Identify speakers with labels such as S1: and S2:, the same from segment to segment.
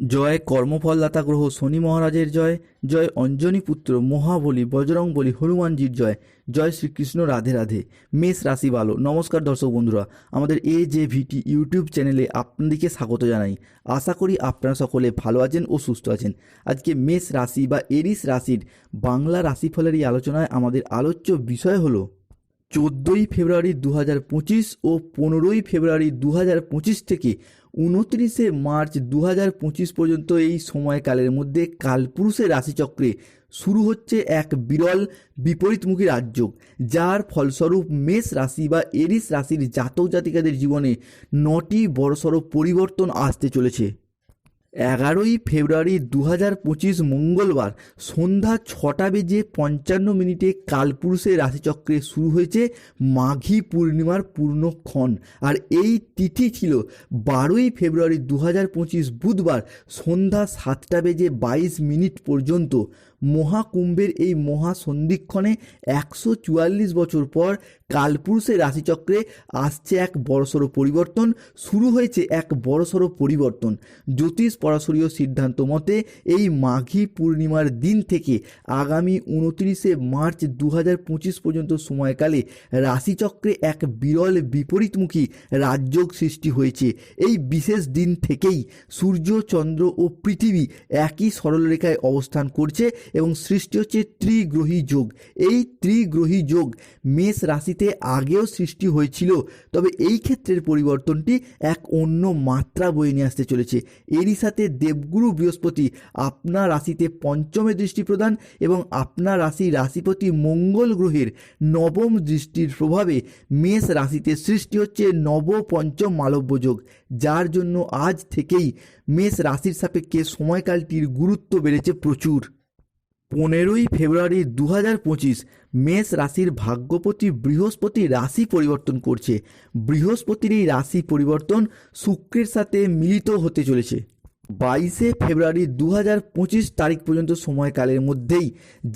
S1: জয় কর্মফলদাতা গ্রহ শনি মহারাজের জয় জয় অঞ্জনী পুত্র মহাবলী বজরং বলি হনুমানজির জয় জয় শ্রীকৃষ্ণ রাধে রাধে। মেষ রাশি ভালো নমস্কার দর্শক বন্ধুরা। আমাদের এ যে ভিটি ইউটিউব চ্যানেলে আপনাদেরকে স্বাগত জানাই। আশা করি আপনারা সকলে ভালো আছেন ও সুস্থ আছেন। আজকে মেষ রাশি বা এরিস রাশির বাংলা রাশিফলের এই আলোচনায় আমাদের আলোচ্য বিষয় হলো চোদ্দোই ফেব্রুয়ারি দু হাজার পঁচিশ ও পনেরোই ফেব্রুয়ারি দু হাজার পঁচিশ থেকে উনত্রিশে মার্চ দু হাজার পঁচিশ পর্যন্ত এই সময়কালের মধ্যে কালপুরুষের রাশিচক্রে শুরু হচ্ছে এক বিরল বিপরীতমুখী রাজযোগ, যার ফলস্বরূপ মেষ রাশি বা এরিস রাশির জাতক জাতিকাদের জীবনে নটি বড়সড় পরিবর্তন আসতে চলেছে। এগারোই ফেব্রুয়ারি দু হাজার পঁচিশ মঙ্গলবার সন্ধ্যা ছটা বেজে পঞ্চান্ন মিনিটে কালপুরুষের রাশিচক্রে শুরু হয়েছে মাঘী পূর্ণিমার পূর্ণক্ষণ। আর এই তিথি ছিল বারোই ফেব্রুয়ারি দু হাজার পঁচিশ বুধবার সন্ধ্যা সাতটা বেজে বাইশ মিনিট পর্যন্ত। মহাকুম্ভের এই মহাসন্ধিক্ষণে একশো চুয়াল্লিশ বছর পর কালপুরুষের রাশিচক্রে আসছে এক বড়সড় পরিবর্তন, শুরু হয়েছে এক বড়সড় পরিবর্তন। জ্যোতিষ পরাশরীয় সিদ্ধান্ত মতে এই মাঘী পূর্ণিমার দিন থেকে আগামী উনত্রিশে মার্চ দু হাজার পঁচিশ পর্যন্ত সময়কালে রাশিচক্রে এক বিরল বিপরীতমুখী রাজযোগ সৃষ্টি হয়েছে। এই বিশেষ দিন থেকেই সূর্য, চন্দ্র ও পৃথিবী একই সরলরেখায় অবস্থান করছে এবং সৃষ্টি হচ্ছে ত্রিগ্রহী যোগ। এই ত্রিগ্রহী যোগ মেষ রাশিতে আগেও সৃষ্টি হয়েছিল, তবে এই ক্ষেত্রের পরিবর্তনটি এক অন্য মাত্রা বয়ে নিয়ে আসতে চলেছে। এরই সাথে দেবগুরু বৃহস্পতি আপনার রাশিতে পঞ্চমে দৃষ্টি প্রদান এবং আপনার রাশি রাশিপতি মঙ্গল গ্রহের নবম দৃষ্টির প্রভাবে মেষ রাশিতে সৃষ্টি হচ্ছে নব পঞ্চম মালব্য যোগ। যার জন্য আজ থেকেই মেষ রাশির সাপেক্ষে সময়কালটির গুরুত্ব বেড়েছে প্রচুর। পনেরোই ফেব্রুয়ারি দু হাজার পঁচিশ মেষ রাশির ভাগ্যপতি বৃহস্পতি রাশি পরিবর্তন করছে। বৃহস্পতির এই রাশি পরিবর্তন শুক্রের সাথে মিলিত হতে চলেছে। বাইশে ফেব্রুয়ারি দু হাজার পঁচিশ তারিখ পর্যন্ত সময়কালের মধ্যেই,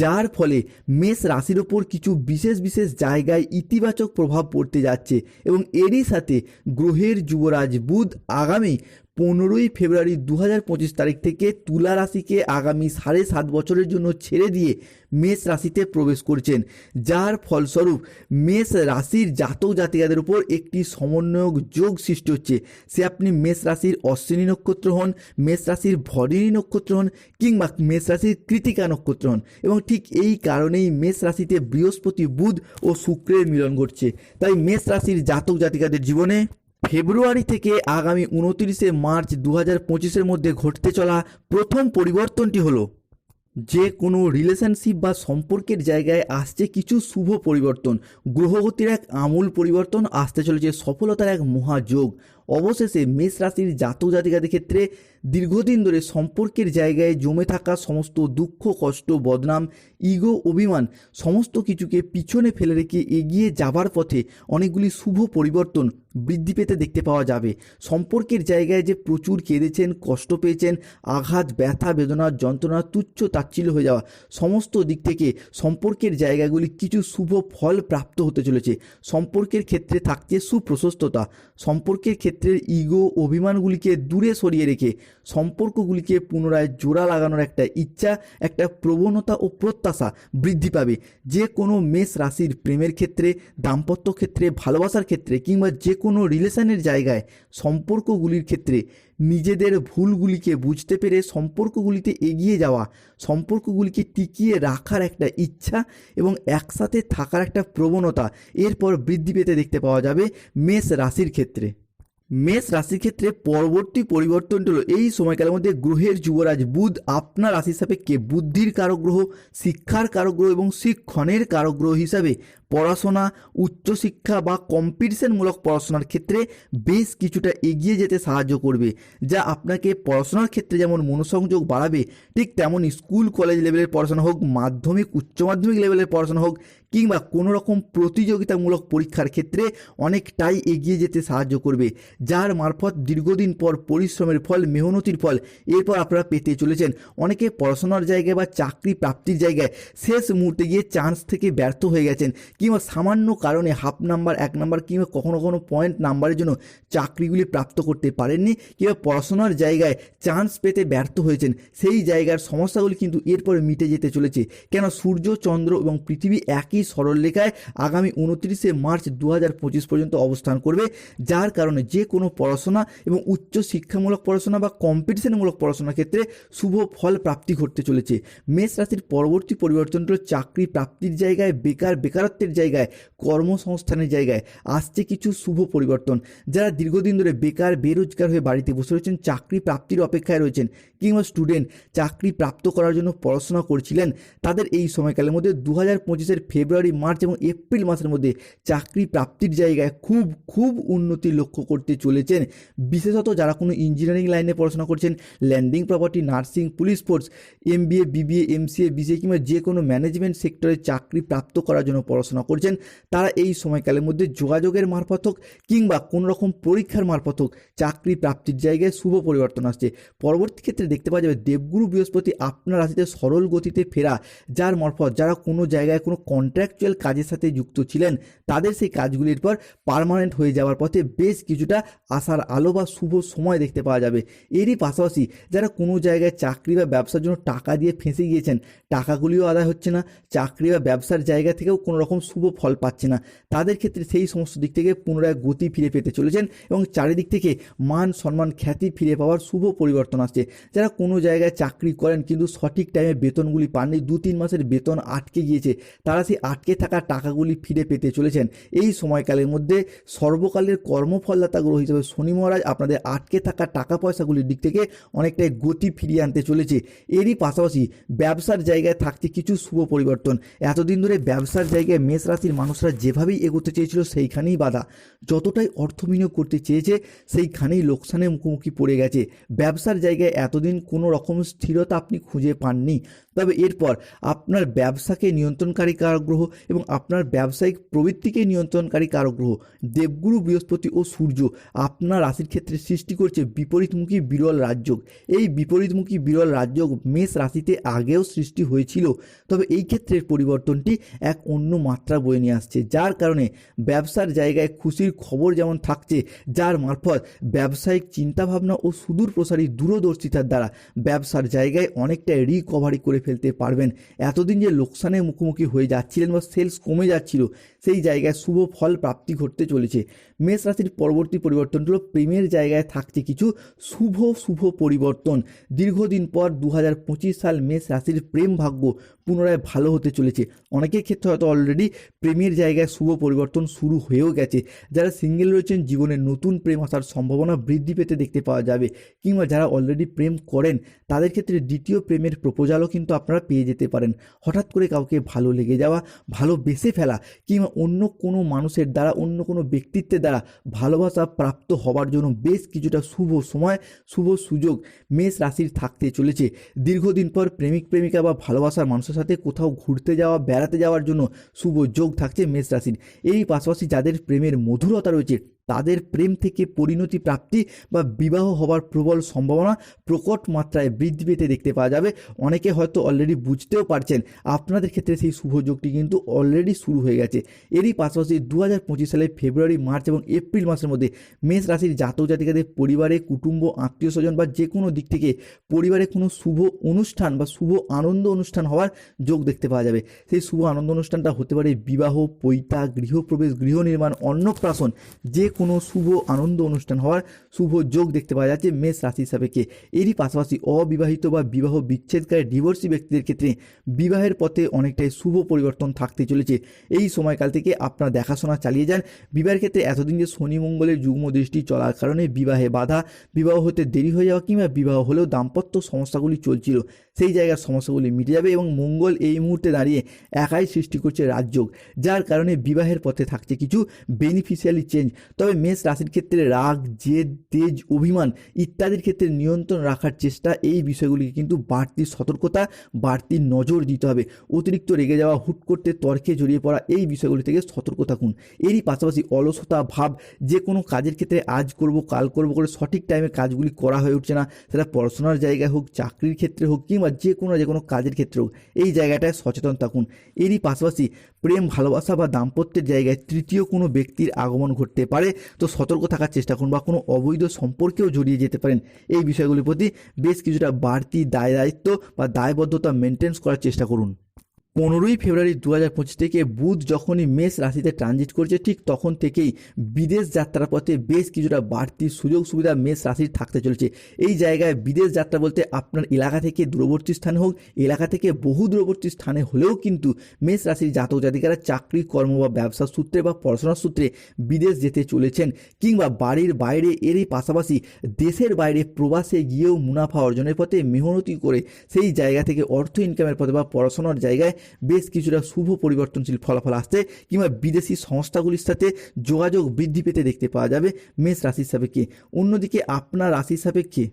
S1: যার ফলে মেষ রাশির ওপর কিছু বিশেষ বিশেষ জায়গায় ইতিবাচক প্রভাব পড়তে যাচ্ছে এবং এরই সাথে গ্রহের যুবরাজ বুধ আগামী পনেরোই ফেব্রুয়ারি দু হাজার পঁচিশ তারিখ থেকে তুলা রাশিকে আগামী সাড়ে সাত বছরের জন্য ছেড়ে দিয়ে মেষ রাশিতে প্রবেশ করছেন। যার ফলস্বরূপ মেষ রাশির জাতক জাতিকাদের উপর একটি সমন্বয়ক যোগ সৃষ্টি হচ্ছে। সে আপনি মেষ রাশির অশ্বিনী নক্ষত্র হন, মেষ রাশির ভরিণী নক্ষত্র হন কিংবা মেষ রাশির কৃতিকা নক্ষত্র হন এবং ঠিক এই কারণেই মেষ রাশিতে বৃহস্পতি, বুধ ও শুক্রের মিলন ঘটছে। তাই মেষ রাশির জাতক জাতিকাদের জীবনে ফেব্রুয়ারি থেকে আগামী উনতিরিশে মার্চ দু হাজার পঁচিশের মধ্যে ঘটতে চলা প্রথম পরিবর্তনটি হলো, যে কোনো রিলেশনশিপ বা সম্পর্কের জায়গায় আসছে কিছু শুভ পরিবর্তন। গ্রহগতির এক আমূল পরিবর্তন আসতে চলেছে, সফলতার এক মহাযোগ। অবশেষে মেষ রাশির জাতক জাতিকাদের ক্ষেত্রে দীর্ঘদিন ধরে সম্পর্কের জায়গায় জমে থাকা সমস্ত দুঃখ, কষ্ট, বদনাম, ইগো, অভিমান সমস্ত কিছুকে পিছনে ফেলে রেখে এগিয়ে যাবার পথে অনেকগুলি শুভ পরিবর্তন বৃদ্ধি পেতে দেখতে পাওয়া যাবে। সম্পর্কের জায়গায় যে প্রচুর কেঁদেছেন, কষ্ট পেয়েছেন, আঘাত, ব্যথা, বেদনা, যন্ত্রণা, তুচ্ছ তাচ্ছিল্য হয়ে যাওয়া সমস্ত দিক থেকে সম্পর্কের জায়গাগুলি কিছু শুভ ফল প্রাপ্ত হতে চলেছে। সম্পর্কের ক্ষেত্রে থাকছে সুপ্রশস্ততা। সম্পর্কের ক্ষেত্রের ইগো অভিমানগুলিকে দূরে সরিয়ে রেখে সম্পর্কগুলিকে পুনরায় জোড়া লাগানোর একটা ইচ্ছা, একটা প্রবণতা ও প্রত্যাশা বৃদ্ধি পাবে। যে কোনো মেষ রাশির প্রেমের ক্ষেত্রে, দাম্পত্য ক্ষেত্রে, ভালোবাসার ক্ষেত্রে কিংবা যে কোনো রিলেশনের জায়গায় সম্পর্কগুলির ক্ষেত্রে নিজেদের ভুলগুলিকে বুঝতে পেরে সম্পর্কগুলিতে এগিয়ে যাওয়া, সম্পর্কগুলিকে টিকিয়ে রাখার একটা ইচ্ছা এবং একসাথে থাকার একটা প্রবণতা এরপর বৃদ্ধি পেতে দেখতে পাওয়া যাবে মেষ রাশির ক্ষেত্রে। মেষ রাশির ক্ষেত্রে পরবর্তী পরিবর্তনটি হলো এই সময়কালের মধ্যে গ্রহের যুবরাজ বুধ আপনার রাশির সাপেক্ষে বুদ্ধির কারক গ্রহ শিক্ষার কারক গ্রহ এবং শিক্ষণের কারক গ্রহ হিসাবে পড়াশোনা, উচ্চশিক্ষা বা কম্পিটিশনমূলক পড়াশোনার ক্ষেত্রে বেশ কিছুটা এগিয়ে যেতে সাহায্য করবে, যা আপনাকে পড়াশোনার ক্ষেত্রে যেমন মনোসংযোগ বাড়াবে, ঠিক তেমন স্কুল, কলেজ লেভেলের পড়াশোনা হোক, মাধ্যমিক, উচ্চ মাধ্যমিক লেভেলের পড়াশোনা হোক কিংবা কোনো রকম প্রতিযোগিতামূলক পরীক্ষার ক্ষেত্রে অনেকটাই এগিয়ে যেতে সাহায্য করবে, যার মারফত দীর্ঘদিন পর পরিশ্রমের ফল, মেহনতির ফল এরপর আপনারা পেতে চলেছেন। অনেকে পড়াশোনার জায়গায় বা চাকরি প্রাপ্তির জায়গায় শেষ মুহূর্তে গিয়ে চান্স থেকে ব্যর্থ হয়ে গেছেন কিংবা সামান্য কারণে হাফ নাম্বার এক নাম্বার কিংবা কখনো কখনো পয়েন্ট নাম্বারের জন্য চাকরিগুলি প্রাপ্ত করতে পারেননি কিংবা পড়াশোনার জায়গায় চান্স পেতে ব্যর্থ হয়েছেন। সেই জায়গার সমস্যাগুলি কিন্তু এরপরে মিটে যেতে চলেছে। কেন সূর্য, চন্দ্র এবং পৃথিবী একই সরলরেখায় আগামী উনত্রিশে মার্চ দু পর্যন্ত অবস্থান করবে, যার কারণে যে কোনো পড়াশোনা এবং উচ্চ শিক্ষামূলক পড়াশোনা বা কম্পিটিশনমূলক পড়াশোনার ক্ষেত্রে শুভ ফল প্রাপ্তি ঘটতে চলেছে। মেষ রাশির পরবর্তী পরিবর্তন হলো চাকরি প্রাপ্তির জায়গায়, বেকার বেকারত্বের জায়গায়, কর্মসংস্থানের জায়গায় আসছে কিছু শুভ পরিবর্তন। যারা দীর্ঘদিন ধরে বেকার, বেরোজগার হয়ে বাড়িতে বসে রয়েছেন, চাকরি প্রাপ্তির অপেক্ষায় রয়েছেন কিংবা স্টুডেন্ট চাকরি প্রাপ্ত করার জন্য পড়াশোনা করছিলেন, তাদের এই সময়কালের মধ্যে দু হাজার পঁচিশের ফেব্রুয়ারি মার্চ এবং এপ্রিল মাসের মধ্যে চাকরি প্রাপ্তির জায়গায় খুব খুব উন্নতি লক্ষ্য করতে চলেছেন। বিশেষত যারা কোনো ইঞ্জিনিয়ারিং লাইনে পড়াশোনা করছেন landing property nursing police force MBA BBA MCA BCA কিংবা যে কোনো ম্যানেজমেন্ট সেক্টরে চাকরি প্রাপ্ত করার জন্য পড়াশোনা করছেন, তারা এই সময়কালের মধ্যে যোগাযোগের মারফত হোক কিংবা কোনো রকম পরীক্ষার মারফত হোক, চাকরি প্রাপ্তির জায়গায় শুভ পরিবর্তন আসছে। পরবর্তী ক্ষেত্রে দেখতে পাওয়া যাবে, দেবগুরু বৃহস্পতি আপনার রাশিতে সরল গতিতে ফেরা, যার মারফত যারা কোনো জায়গায় কোনো কন্ট্রাকচুয়াল কাজের সাথে যুক্ত ছিলেন। তাদের সেই কাজগুলির পর পার্মানেন্ট হয়ে যাওয়ার পথে বেশ কিছুটা আশার আলো বা শুভ সময় দেখতে পাওয়া যাবে। এরই পাশাপাশি যারা কোনো জায়গায় চাকরি বা ব্যবসার জন্য টাকা দিয়ে ফেঁসে গিয়েছেন, টাকাগুলিও আদায় হচ্ছে না। চাকরি বা ব্যবসার জায়গা থেকেও কোনো রকম শুভ ফল পাচ্ছে না। তাদের ক্ষেত্রে সেই সমস্ত দিক থেকে পুনরায় গতি ফিরে পেতে চলেছেন এবং চারিদিক থেকে মান, সম্মান, খ্যাতি ফিরে পাওয়ার শুভ পরিবর্তন আসছে। যারা কোনো জায়গায় চাকরি করেন কিন্তু সঠিক টাইমে বেতনগুলি পাননি দু তিন মাসের বেতন আটকে গিয়েছে, তারা সেই আটকে থাকা টাকাগুলি ফিরে পেতে চলেছেন। এই সময়কালের মধ্যে সর্বকালের কর্মফলদাতা গ্রহ হিসেবে শনি মহারাজ আপনাদের আটকে থাকা টাকা পয়সাগুলির দিক থেকে অনেকটাই গতি ফিরিয়ে আনতে চলেছে। এরই পাশাপাশি ব্যবসার জায়গায় থাকছে কিছু শুভ পরিবর্তন। এতদিন ধরে ব্যবসার জায়গায় মেষ রাশির মানুষরা যেভাবেই এগোতে চেয়েছিল, সেইখানেই বাধা। যতটাই অর্থ বিনিয়োগ করতে চেয়েছে, সেইখানেই লোকসানের মুখোমুখি পড়ে গেছে। ব্যবসার জায়গায় এতদিন কোনো রকম স্থিরতা আপনি খুঁজে পাননি। তবে এরপর আপনার ব্যবসাকে নিয়ন্ত্রণকারী গ্রহ এবং আপনার ব্যবসায়িক প্রবৃত্তিকে নিয়ন্ত্রণকারী কারক গ্রহ দেবগুরু, বৃহস্পতি ও সূর্য আপনার রাশির ক্ষেত্রে সৃষ্টি করছে বিপরীতমুখী বিরল রাজযোগ। এই বিপরীতমুখী বিরল রাজযোগ মেষ রাশিতে আগেও সৃষ্টি হয়েছিল, তবে এই ক্ষেত্রের পরিবর্তনটি এক অন্য মাত্রা বয়ে নিয়ে আসছে, যার কারণে ব্যবসার জায়গায় খুশির খবর যেমন থাকছে, যার মারফত ব্যবসায়িক চিন্তাভাবনা ও সুদূর প্রসারী দূরদর্শিতার দ্বারা ব্যবসার জায়গায় অনেকটাই রিকভারি করে ফেলতে পারবেন। এতদিন যে লোকসানের মুখোমুখি হয়ে যাচ্ছিলেন বা সেলস কমে যাচ্ছিল, সেই জায়গায় শুভ ফল প্রাপ্তি ঘটতে চলেছে। মেষ রাশির পরবর্তী পরিবর্তন হলো প্রেমের জায়গায় থাকছে কিছু শুভ শুভ পরিবর্তন। দীর্ঘদিন পর দু হাজার পঁচিশ সাল মেষ রাশির প্রেম ভাগ্য পুনরায় ভালো হতে চলেছে। অনেকের ক্ষেত্রে হয়তো অলরেডি প্রেমের জায়গায় শুভ পরিবর্তন শুরু হয়েও গেছে। যারা সিঙ্গেল রয়েছেন, জীবনে নতুন প্রেম আসার সম্ভাবনা বৃদ্ধি পেতে দেখতে পাওয়া যাবে। কিংবা যারা অলরেডি প্রেম করেন, তাদের ক্ষেত্রে দ্বিতীয় প্রেমের প্রপোজালও কিন্তু আপনারা পেয়ে যেতে পারেন। হঠাৎ করে কাউকে ভালো লেগে যাওয়া ভালোবেসে ফেলা কিংবা অন্য কোনো মানুষের দ্বারা, অন্য কোনো ব্যক্তিত্বের দ্বারা ভালোবাসা প্রাপ্ত হবার জন্য বেশ কিছুটা শুভ সময়, শুভ সুযোগ মেষ রাশির থাকতে চলেছে। দীর্ঘদিন পর প্রেমিক, প্রেমিকা বা ভালোবাসার মানুষের সাথে কোথাও ঘুরতে যাওয়া, বেড়াতে যাওয়ার জন্য শুভ যোগ থাকছে মেষ রাশির। এই পাশাপাশি যাদের প্রেমের মধুরতা রয়েছে তাদের প্রেম থেকে পরিণতি প্রাপ্তি বা বিবাহ হবার প্রবল সম্ভাবনা প্রকট মাত্রায় বৃদ্ধি পেতে দেখতে পাওয়া যাবে। অনেকে হয়তো অলরেডি বুঝতেও পারছেন। আপনাদের ক্ষেত্রে সেই শুভ যোগটি কিন্তু অলরেডি শুরু হয়ে গেছে। এরই পাশাপাশি দু হাজার সালের ফেব্রুয়ারি, মার্চ এবং এপ্রিল মাসের মধ্যে মেষ রাশির জাতক জাতিকাদের পরিবারে কুটুম্ব আত্মীয় স্বজন বা যে কোনো দিক থেকে পরিবারে কোনো শুভ অনুষ্ঠান বা শুভ আনন্দ অনুষ্ঠান হওয়ার যোগ দেখতে পাওয়া যাবে। সেই শুভ আনন্দ অনুষ্ঠানটা হতে পারে বিবাহ, পৈতা, গৃহপ্রবেশ, গৃহ নির্মাণ, অন্নপ্রাশন যে কোনো শুভ আনন্দ অনুষ্ঠান হওয়ার শুভ যোগ দেখতে পাওয়া যাচ্ছে মেষ রাশি সাপেক্ষে এরই পাশাপাশি অবিবাহিত বা বিবাহ বিচ্ছেদকারী ডিভোর্সি ব্যক্তিদের ক্ষেত্রে বিবাহের পথে অনেকটাই শুভ পরিবর্তন থাকতে চলেছে। এই সময়কাল থেকে আপনারা দেখাশোনা চালিয়ে যান। বিবাহের ক্ষেত্রে এতদিন যে শনি মঙ্গলের যুগ্ম দৃষ্টি চলার কারণে বিবাহে বাধা, বিবাহ হতে দেরি হয়ে যাওয়া কিংবা বিবাহ হলেও দাম্পত্য সমস্যাগুলি চলছিল, সেই জায়গার সমস্যাগুলি মিটে যাবে এবং মঙ্গল এই মুহূর্তে দাঁড়িয়ে একাই সৃষ্টি করছে রাজযোগ, যার কারণে বিবাহের পথে থাকছে কিছু বেনিফিশিয়ালি চেঞ্জ তবে মেষ রাশির ক্ষেত্রে রাগ, জেদ, তেজ, অভিমান ইত্যাদির ক্ষেত্রে নিয়ন্ত্রণ রাখার চেষ্টা, এই বিষয়গুলিকে কিন্তু বাড়তি সতর্কতা, বাড়তি নজর দিতে হবে। অতিরিক্ত রেগে যাওয়া, হুট করতে তর্কে জড়িয়ে পড়া, এই বিষয়গুলি থেকে সতর্ক থাকুন। এরই পাশাপাশি অলসতা, ভাব, যে কোনো কাজের ক্ষেত্রে আজ করব, কাল করব করে সঠিক টাইমে কাজগুলি করা হয়ে উঠছে না, সেটা পড়াশোনার জায়গায় হোক, চাকরির ক্ষেত্রে হোক কিংবা যে কোনো যে কোনো কাজের ক্ষেত্রে হোক, এই জায়গাটায় সচেতন থাকুন। এরই পাশাপাশি প্রেম, ভালোবাসা বা দাম্পত্যের জায়গায় তৃতীয় কোনো ব্যক্তির আগমন ঘটতে পারে। তো সতর্ক থাকার চেষ্টা করুন বা কোনো অবৈধ সম্পর্কেও জড়িয়ে যেতে পারেন। এই বিষয়গুলির প্রতি বেশ কিছুটা বাড়তি দায় দায়িত্ব বা দায়বদ্ধতা মেনটেন্স করার চেষ্টা করুন। পনেরোই ফেব্রুয়ারি দু হাজার পঁচিশ থেকে বুধ যখনই মেষ রাশিতে ট্রানজিট করছে, ঠিক তখন থেকেই বিদেশ যাত্রার পথে বেশ কিছুটা বাড়তি সুযোগ সুবিধা মেষ রাশির থাকতে চলেছে। এই জায়গায় বিদেশ যাত্রা বলতে আপনার এলাকা থেকে দূরবর্তী স্থানে হোক, এলাকা থেকে বহু দূরবর্তী স্থানে হলেও কিন্তু মেষ রাশির জাতক জাতিকারা চাকরি, কর্ম বা ব্যবসার সূত্রে বা পড়াশোনার সূত্রে বিদেশ যেতে চলেছেন কিংবা বাড়ির বাইরে এরই পাশাপাশি দেশের বাইরে প্রবাসে গিয়েও মুনাফা অর্জনের পথে মেহনতি করে সেই জায়গা থেকে অর্থ ইনকামের পথে বা পড়াশোনার জায়গায় বেশ কিছুটা শুভ পরিবর্তনশীল ফলাফল আসতে কিংবা বিদেশি সংস্থাগুলির সাথে যোগাযোগ বৃদ্ধি পেতে দেখতে পাওয়া যাবে মেষ রাশির সাপেক্ষে। অন্যদিকে আপনার রাশির সাপেক্ষে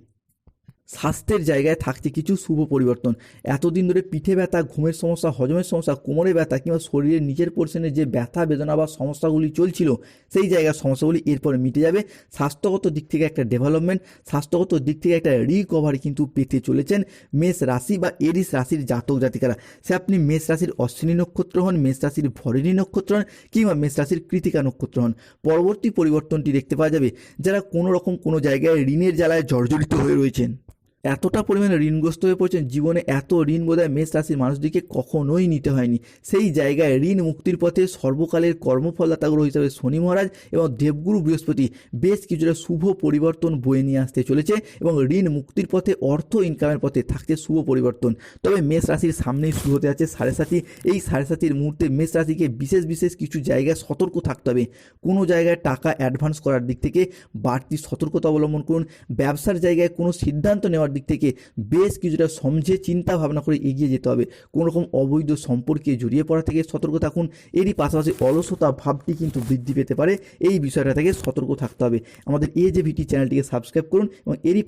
S1: স্বাস্থ্যের জায়গায় থাকছে কিছু শুভ পরিবর্তন। এতদিন ধরে পিঠে ব্যথা, ঘুমের সমস্যা, হজমের সমস্যা, কোমরে ব্যথা কিংবা শরীরের নিচের পোর্শনে যে ব্যথা, বেদনা বা সমস্যাগুলি চলছিল, সেই জায়গার সমস্যাগুলি এরপরে মিটে যাবে। স্বাস্থ্যগত দিক থেকে একটা ডেভেলপমেন্ট স্বাস্থ্যগত দিক থেকে একটা রিকভারি কিন্তু পেতে চলেছেন মেষ রাশি বা এরিস রাশির জাতক জাতিকারা। সে আপনি মেষ রাশির অশ্বিনী নক্ষত্র হন, মেষ রাশির ভরিণী নক্ষত্র হন কিংবা মেষ রাশির কৃতিকা নক্ষত্র হন। পরবর্তী পরিবর্তনটি দেখতে পাওয়া যাবে। যারা কোনো রকম কোনো জায়গায় ঋণের জ্বালায় জর্জরিত হয়ে রয়েছেন। এতটা পরিমাণে ঋণগ্রস্ত হয়ে পড়েছেন, জীবনে এত ঋণ বোধহয় মেষ রাশির মানুষদিকে কখনোই নিতে হয়নি। সেই জায়গায় ঋণ মুক্তির পথে সর্বকালের কর্মফলদাতা গ্রহ হিসাবে শনি মহারাজ এবং দেবগুরু বৃহস্পতি বেশ কিছুটা শুভ পরিবর্তন বয়ে নিয়ে আসতে চলেছে এবং ঋণ মুক্তির পথে অর্থ ইনকামের পথে থাকছে শুভ পরিবর্তন। তবে মেষ রাশির সামনেই শুরু হতে আছে সাড়ে সাথী এই সাড়ে সাথীর মুহূর্তে মেষ রাশিকে বিশেষ বিশেষ কিছু জায়গায় সতর্ক থাকতে হবে। কোনো জায়গায় টাকা অ্যাডভান্স করার দিক থেকে বাড়তি সতর্কতা অবলম্বন করুন। ব্যবসার জায়গায় কোনো সিদ্ধান্ত নেওয়ার দিক থেকে বেশ কিছুটা সমঝে চিন্তা ভাবনা করে এগিয়ে যেতে হবে। কোনো রকম অবৈধ সম্পর্কে জড়িয়ে পড়া থেকে সতর্ক থাকুন। এরই পাশাপাশি অলসতা ভাবটি কিন্তু বৃদ্ধি পেতে পারে। এই বিষয়টা থেকে সতর্ক থাকতে হবে। আমাদের এ যে ভিটি চ্যানেলটিকে সাবস্ক্রাইব করুন এবং এরই